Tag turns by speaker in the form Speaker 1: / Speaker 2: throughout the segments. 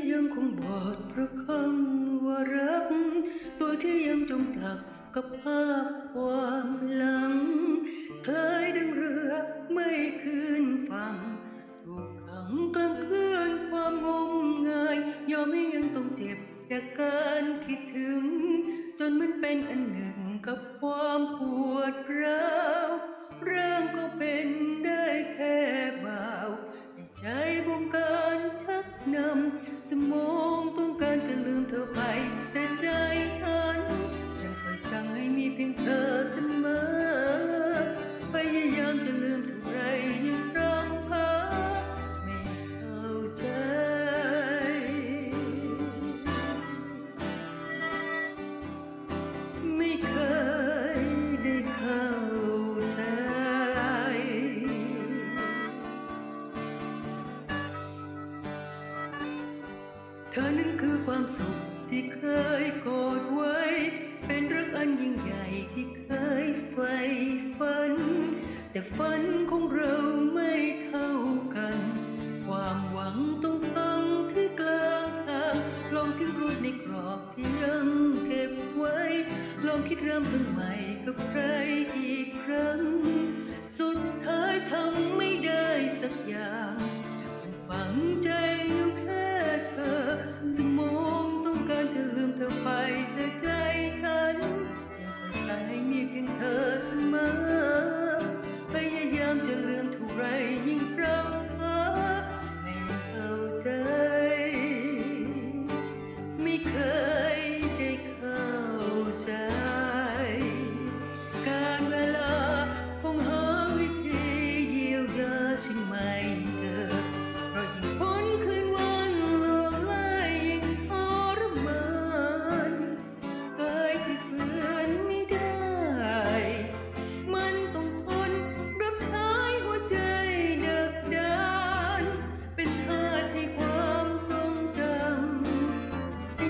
Speaker 1: ที่ยังคงบอดเพราะคำว่ารัก ตัวที่ยังจมปลักกับภาพความหลัง คล้ายดังเรือไม่คืนฝั่งถูกขังกลางคลื่นความงมงาย ยอมให้ยังต้องเจ็บจากการคิดถึง จนมันเป็นอันหนึ่งกับความปวดร้าว อนั้นคือความสุขที่เคยกอดไว้ เป็นรักอันยิ่งใหญ่ที่เคยใฝ่ฝัน แต่ฝันของเราไม่เท่ากัน ความหวังต้องพังที่กลางทางลองทิ้งรูดในกรอบที่ยังเก็บไว้ ลองคิดเริ่มต้นใหม่กับใครอีกครั้ง สุดท้ายทำไม่ได้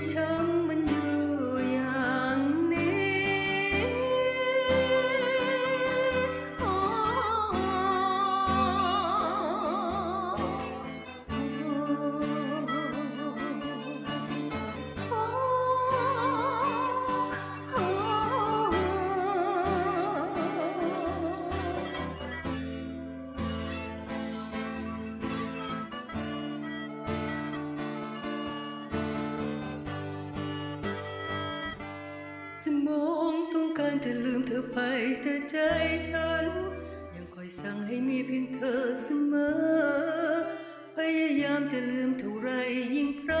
Speaker 1: ำใสมองต้องการจะลืมเธอไปแต่ใจฉัน ยังคอยสั่งให้มีเพียงเธอเสมอ พยายามจะลืมเท่าไรยิ่งพรา